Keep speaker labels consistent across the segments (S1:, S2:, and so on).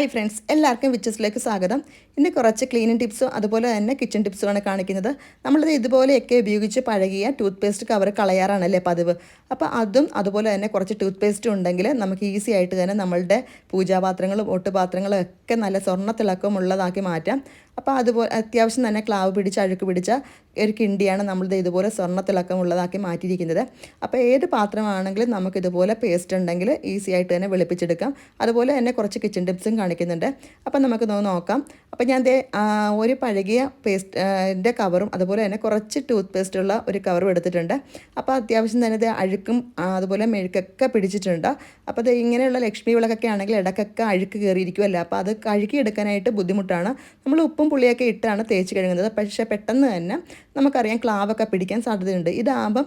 S1: Hi friends എല്ലാവർക്കും വിച്ചസിലേക്ക് സ്വാഗതം. ഇന്ന് കുറച്ച് ക്ലീനിങ് ടിപ്സും അതുപോലെ തന്നെ കിച്ചൺ ടിപ്സുമാണ് കാണിക്കുന്നത്. നമ്മളിത് ഇതുപോലെയൊക്കെ ഉപയോഗിച്ച് പഴകിയ ടൂത്ത് പേസ്റ്റ് കവർ കളയാറാണല്ലേ പതിവ്. അപ്പോൾ അതും അതുപോലെ തന്നെ കുറച്ച് ടൂത്ത് പേസ്റ്റും ഉണ്ടെങ്കിൽ നമുക്ക് ഈസി ആയിട്ട് തന്നെ നമ്മളുടെ പൂജാപാത്രങ്ങളും ഒട്ടുപാത്രങ്ങളും ഒക്കെ നല്ല സ്വർണ തിളക്കമുള്ളതാക്കി മാറ്റാം. അപ്പോൾ അതുപോലെ അത്യാവശ്യം തന്നെ ക്ലാവ് പിടിച്ച അഴുക്ക് പിടിച്ച ഒരു കിണ്ടിയാണ് നമ്മളിത് ഇതുപോലെ സ്വർണ തിളക്കമുള്ളതാക്കി മാറ്റിയിരിക്കുന്നത്. അപ്പോൾ ഏത് പാത്രമാണെങ്കിലും നമുക്കിതുപോലെ പേസ്റ്റ് ഉണ്ടെങ്കിൽ ഈസി ആയിട്ട് തന്നെ വെളുപ്പിച്ചെടുക്കാം. അതുപോലെ തന്നെ കുറച്ച് കിച്ചൺ ടിപ്സും കാണിക്കുന്നുണ്ട്. അപ്പം നമുക്ക് നോക്കാം. അപ്പം ഞാൻ ദേ ഒരു പഴകിയ പേസ്റ്റ് കവറും അതുപോലെ തന്നെ കുറച്ച് ടൂത്ത് പേസ്റ്റുള്ള ഒരു കവറും എടുത്തിട്ടുണ്ട്. അപ്പോൾ അത്യാവശ്യം തന്നെ ഇത് അഴുക്കും അതുപോലെ മെഴുക്കൊക്കെ പിടിച്ചിട്ടുണ്ട്. അപ്പോൾ ഇത് ഇങ്ങനെയുള്ള ലക്ഷ്മി വിളക്കൊക്കെ ആണെങ്കിൽ ഇടക്കൊക്കെ അഴുക്ക് കയറിയിരിക്കുമല്ലോ അപ്പോൾ അത് കഴുകി എടുക്കാനായിട്ട് ബുദ്ധിമുട്ടാണ്. നമ്മൾ ഉപ്പും പുളിയൊക്കെ ഇട്ടാണ് തേച്ച് കഴുകുന്നത്. പക്ഷേ പെട്ടെന്ന് തന്നെ നമുക്കറിയാം ക്ലാവൊക്കെ പിടിക്കാൻ സാധ്യതയുണ്ട്. ഇതാകുമ്പം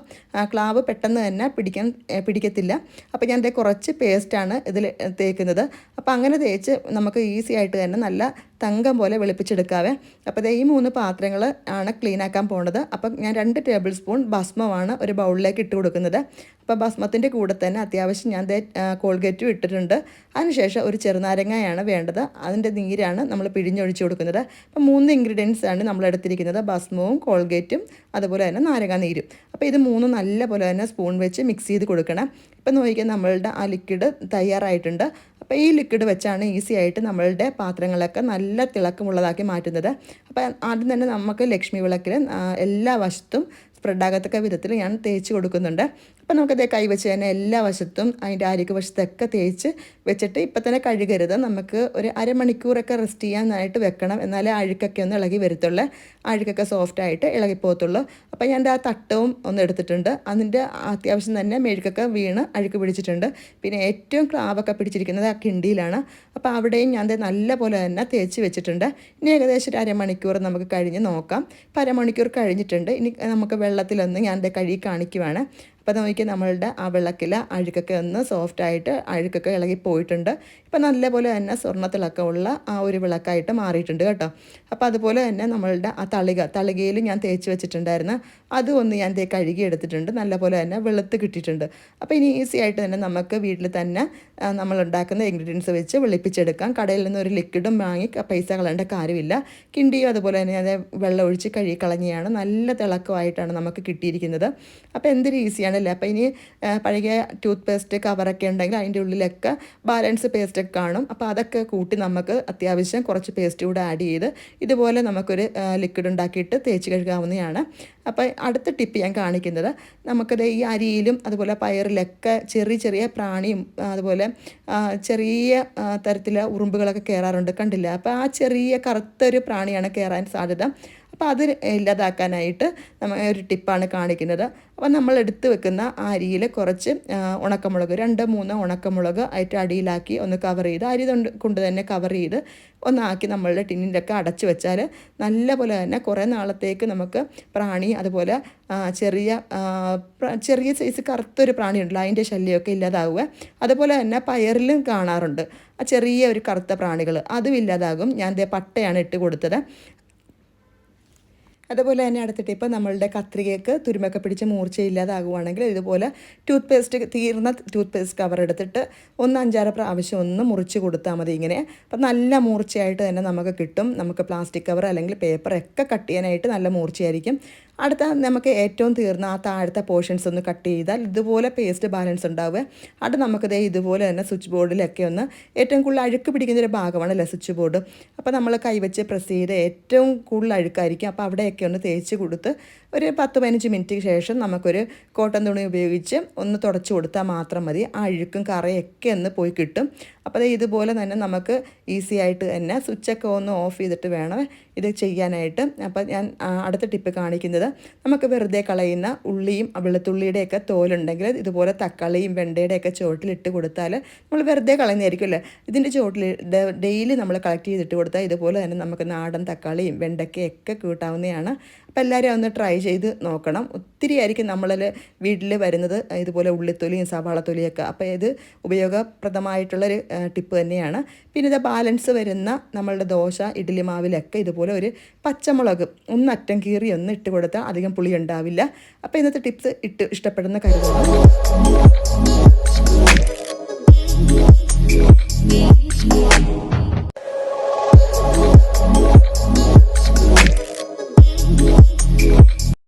S1: ക്ലാവ് പെട്ടെന്ന് തന്നെ പിടിക്കാൻ പിടിക്കത്തില്ല. അപ്പോൾ ഞാൻ കുറച്ച് പേസ്റ്റാണ് ഇതിൽ തേക്കുന്നത്. അപ്പോൾ അങ്ങനെ തേച്ച് നമുക്ക് ഈസി ആയിട്ട് തന്നെ നല്ല തങ്കം പോലെ വെളുപ്പിച്ചെടുക്കാവേ. അപ്പോൾ ഈ മൂന്ന് പാത്രങ്ങൾ ആണ് ക്ലീൻ ആക്കാൻ പോണത്. അപ്പം ഞാൻ രണ്ട് ടേബിൾ സ്പൂൺ ഭസ്മമാണ് ഒരു ബൗളിലേക്ക് ഇട്ട് കൊടുക്കുന്നത്. അപ്പോൾ ഭസ്മത്തിന്റെ കൂടെ തന്നെ അത്യാവശ്യം ഞാൻ കോൾഗേറ്റും ഇട്ടിട്ടുണ്ട്. അതിനുശേഷം ഒരു ചെറുനാരങ്ങയാണ് വേണ്ടത്. അതിന്റെ നീരാണ് നമ്മൾ പിഴിഞ്ഞൊഴിച്ച് കൊടുക്കുന്നത്. അപ്പോൾ മൂന്ന് ഇൻഗ്രീഡിയൻസ് ആണ് നമ്മൾ എടുത്തിരിക്കുന്നത്. ഭസ്മവും കോൾഗേറ്റും അതുപോലെ തന്നെ നാരങ്ങ നീരും. അപ്പോൾ ഇത് മൂന്നും നല്ല പോലെ തന്നെ സ്പൂൺ വെച്ച് മിക്സ് ചെയ്ത് കൊടുക്കണം. ഇപ്പം നോക്കിയാൽ നമ്മളുടെ ആ ലിക്വിഡ് തയ്യാറായിട്ടുണ്ട്. അപ്പോൾ ഈ ലിക്വിഡ് വെച്ചാണ് ഈസി ആയിട്ട് നമ്മളുടെ പാത്രങ്ങളൊക്കെ നല്ല തിളക്കമുള്ളതാക്കി മാറ്റുന്നത്. അപ്പോൾ ആദ്യം തന്നെ നമുക്ക് ലക്ഷ്മി വിളക്കിൽ എല്ലാ വശത്തും സ്പ്രെഡാകത്തക്ക വിധത്തിൽ ഞാൻ തേച്ച് കൊടുക്കുന്നുണ്ട്. അപ്പോൾ നമുക്കത് കൈവച്ച് തന്നെ എല്ലാ വശത്തും അതിന്റെ ആരോഗ്യ വശത്തൊക്കെ തേച്ച് വെച്ചിട്ട് ഇപ്പം തന്നെ കഴുകരുത്. നമുക്ക് ഒരു അരമണിക്കൂറൊക്കെ റെസ്റ്റ് ചെയ്യാനായിട്ട് വെക്കണം. എന്നാലേ അഴുക്കൊക്കെ ഒന്ന് ഇളകി വരത്തുള്ളൂ. അഴുക്കൊക്കെ സോഫ്റ്റായിട്ട് ഇളകിപ്പോകത്തുള്ളൂ അപ്പോൾ ഞാൻ ആ തട്ടവും ഒന്ന് എടുത്തിട്ടുണ്ട്. അതിന്റെ അത്യാവശ്യം തന്നെ മെഴുക്കൊക്കെ വീണ് അഴുക്ക് പിടിച്ചിട്ടുണ്ട്. പിന്നെ ഏറ്റവും ക്ലാവൊക്കെ പിടിച്ചിരിക്കുന്നത് ആ കിണ്ടിയിലാണ്. അപ്പോൾ അവിടെയും ഞാൻ നല്ല പോലെ തന്നെ തേച്ച് വെച്ചിട്ടുണ്ട്. ഇനി ഏകദേശം ഒരു അരമണിക്കൂർ നമുക്ക് കഴിഞ്ഞ് നോക്കാം. അപ്പം അരമണിക്കൂർ കഴിഞ്ഞിട്ടുണ്ട്. ഇനി നമുക്ക് വെള്ളത്തിലൊന്ന് ഞാൻ കഴുകി കാണിക്കുവാണ്. അപ്പോൾ നോക്കിയാൽ നമ്മളുടെ ആ വിളക്കിൽ അഴുക്കൊക്കെ ഒന്ന് സോഫ്റ്റായിട്ട് അഴുക്കൊക്കെ ഇളകി പോയിട്ടുണ്ട്. ഇപ്പം നല്ലപോലെ തന്നെ സ്വർണത്തിളക്കമുള്ള ആ ഒരു വിളക്കായിട്ട് മാറിയിട്ടുണ്ട് കേട്ടോ. അപ്പോൾ അതുപോലെ തന്നെ നമ്മളുടെ ആ തളിക തളികയിൽ ഞാൻ തേച്ച് വെച്ചിട്ടുണ്ടായിരുന്നു അതൊന്ന് ഞാൻ തേ കഴുകി എടുത്തിട്ടുണ്ട്. നല്ലപോലെ തന്നെ വെളുത്ത് കിട്ടിയിട്ടുണ്ട്. അപ്പോൾ ഇനി ഈസി ആയിട്ട് തന്നെ നമുക്ക് വീട്ടിൽ തന്നെ നമ്മൾ ഉണ്ടാക്കുന്ന ഇൻഗ്രീഡിയൻസ് വെച്ച് വെളുപ്പിച്ചെടുക്കാം. കടയിൽ നിന്ന് ഒരു ലിക്വിഡും വാങ്ങി പൈസ കളയേണ്ട കാര്യമില്ല. കിണ്ടിയും അതുപോലെ തന്നെ അത് വെള്ളം ഒഴിച്ച് കഴുകി നല്ല തിളക്കമായിട്ടാണ് നമുക്ക് കിട്ടിയിരിക്കുന്നത്. അപ്പോൾ എന്തൊരു ഈസിയാണ് ആണല്ലേ? അപ്പോൾ ഇനി പഴകിയ ടൂത്ത് പേസ്റ്റ് കവറൊക്കെ ഉണ്ടെങ്കിൽ അതിന്റെ ഉള്ളിലൊക്കെ ബാലൻസ് പേസ്റ്റൊക്കെ കാണും. അപ്പോൾ അതൊക്കെ കൂട്ടി നമുക്ക് അത്യാവശ്യം കുറച്ച് പേസ്റ്റ് കൂടെ ആഡ് ചെയ്ത് ഇതുപോലെ നമുക്കൊരു ലിക്വിഡ് ഉണ്ടാക്കിയിട്ട് തേച്ച് കഴുകാവുന്നതാണ്. അപ്പോൾ അടുത്ത ടിപ്പ് ഞാൻ കാണിക്കുന്നത് നമുക്കത് ഈ അരിയിലും അതുപോലെ പയറിലൊക്കെ ചെറിയ ചെറിയ പ്രാണിയും അതുപോലെ ചെറിയ തരത്തിലെ ഉറുമ്പുകളൊക്കെ കയറാറുണ്ട് കണ്ടില്ല? അപ്പോൾ ആ ചെറിയ കറുത്തൊരു പ്രാണിയാണ് കയറാൻ സാധ്യത. അപ്പോൾ അത് ഇല്ലാതാക്കാനായിട്ട് നമ്മൾ ഒരു ടിപ്പാണ് കാണിക്കുന്നത്. അപ്പോൾ നമ്മൾ എടുത്തു വെക്കുന്ന ആ അരിയിൽ കുറച്ച് ഉണക്കമുളക് രണ്ട് മൂന്ന് ഉണക്കമുളക് ആയിട്ട് അടിയിലാക്കി ഒന്ന് കവർ ചെയ്ത് അരി കൊണ്ട് തന്നെ കവർ ചെയ്ത് ഒന്നാക്കി നമ്മളുടെ ടിന്നിലൊക്കെ അടച്ചു വെച്ചാൽ നല്ല പോലെ തന്നെ കുറേ നാളത്തേക്ക് നമുക്ക് പ്രാണി അതുപോലെ ചെറിയ ചെറിയ സൈസ് കറുത്തൊരു പ്രാണി ഉണ്ടല്ലോ അതിന്റെ ശല്യമൊക്കെ ഇല്ലാതാവുക. അതുപോലെ തന്നെ പയറിലും കാണാറുണ്ട്. ആ ചെറിയ ഒരു കറുത്ത പ്രാണികൾ അതും ഇല്ലാതാകും. ഞാൻ ദേ പട്ടയാണ് ഇട്ട് കൊടുത്തത്. അതുപോലെ തന്നെ അടുത്തിട്ട് ഇപ്പം നമ്മളുടെ കത്രികയ്ക്ക് തുരുമൊക്കെ പിടിച്ച് മൂർച്ചയില്ലാതാകുവാണെങ്കിൽ ഇതുപോലെ ടൂത്ത് പേസ്റ്റ് തീർന്ന ടൂത്ത് പേസ്റ്റ് കവർ എടുത്തിട്ട് ഒന്ന് അഞ്ചാറ് പ്രാവശ്യം ഒന്ന് മുറിച്ച് കൊടുത്താൽ മതി ഇങ്ങനെ. അപ്പം നല്ല മൂർച്ചയായിട്ട് തന്നെ നമുക്ക് കിട്ടും. നമുക്ക് പ്ലാസ്റ്റിക് കവർ അല്ലെങ്കിൽ പേപ്പർ ഒക്കെ കട്ട് ചെയ്യാനായിട്ട് നല്ല മൂർച്ചയായിരിക്കും. അടുത്ത നമുക്ക് ഏറ്റവും തീർന്ന ആ താഴത്തെ പോർഷൻസ് ഒന്ന് കട്ട് ചെയ്താൽ ഇതുപോലെ പേസ്റ്റ് ബാലൻസ് ഉണ്ടാവുക. അത് നമുക്കിതേ ഇതുപോലെ തന്നെ സ്വിച്ച് ബോർഡിലൊക്കെ ഒന്ന് ഏറ്റവും കൂടുതൽ അഴുക്ക് പിടിക്കുന്ന ഒരു ഭാഗമാണല്ലേ സ്വിച്ച് ബോർഡ്. അപ്പോൾ നമ്മൾ കൈവച്ച് പ്രസ് ചെയ്ത് ഏറ്റവും കൂടുതൽ അഴുക്കായിരിക്കും. അപ്പോൾ അവിടെയൊക്കെ ഒന്ന് തേച്ച് കൊടുത്ത് ഒരു പത്ത് പതിനഞ്ച് മിനിറ്റ് ശേഷം നമുക്കൊരു കോട്ടൺ തുണി ഉപയോഗിച്ച് ഒന്ന് തുടച്ച് കൊടുത്താൽ മാത്രം മതി. ആ അഴുക്കും കറയൊക്കെ ഒന്ന് പോയി കിട്ടും. അപ്പോൾ ഇതുപോലെ തന്നെ നമുക്ക് ഈസി ആയിട്ട് തന്നെ സ്വിച്ചൊക്കെ ഒന്ന് ഓഫ് ചെയ്തിട്ട് വേണം ഇത് ചെയ്യാനായിട്ട്. അപ്പോൾ ഞാൻ അടുത്ത ടിപ്പ് കാണിക്കുന്നത് നമുക്ക് വെറുതെ കളയുന്ന ഉള്ളിയും വെളുത്തുള്ളിയുടെയൊക്കെ തോലുണ്ടെങ്കിൽ ഇതുപോലെ തക്കാളിയും വെണ്ടയുടെയൊക്കെ ചുവട്ടിലിട്ട് കൊടുത്താൽ നമ്മൾ വെറുതെ കളയുന്നതായിരിക്കും അല്ലേ? ഇതിന്റെ ചുവട്ടിൽ ഡെയിലി നമ്മൾ കളക്ട് ചെയ്തിട്ട് കൊടുത്താൽ ഇതുപോലെ തന്നെ നമുക്ക് നാടൻ തക്കാളിയും വെണ്ടയ്ക്കയൊക്കെ കൂട്ടാവുന്നതാണ് അപ്പോൾ എല്ലാവരും ഒന്ന് ട്രൈ ചെയ്ത് നോക്കണം. ഒത്തിരി ആയിരിക്കും നമ്മളിൽ വീട്ടിൽ വരുന്നത് ഇതുപോലെ ഉള്ളിത്തൊലിയും സവാളത്തൊലിയൊക്കെ. അപ്പോൾ ഇത് ഉപയോഗപ്രദമായിട്ടുള്ളൊരു ടിപ്പ് തന്നെയാണ്. പിന്നെ ഇത് ബാലൻസ് വരുന്ന നമ്മളുടെ ദോശ ഇഡ്ഡലി മാവിലൊക്കെ ഇതുപോലെ ഒരു പച്ചമുളക് ഒന്ന് അറ്റം കീറി ഒന്ന് ഇട്ട് കൊടുത്താൽ അധികം പുളി ഉണ്ടാവില്ല അപ്പോൾ ഇന്നത്തെ ടിപ്സ് ഇട്ട് ഇഷ്ടപ്പെടുന്ന കരുതുന്നു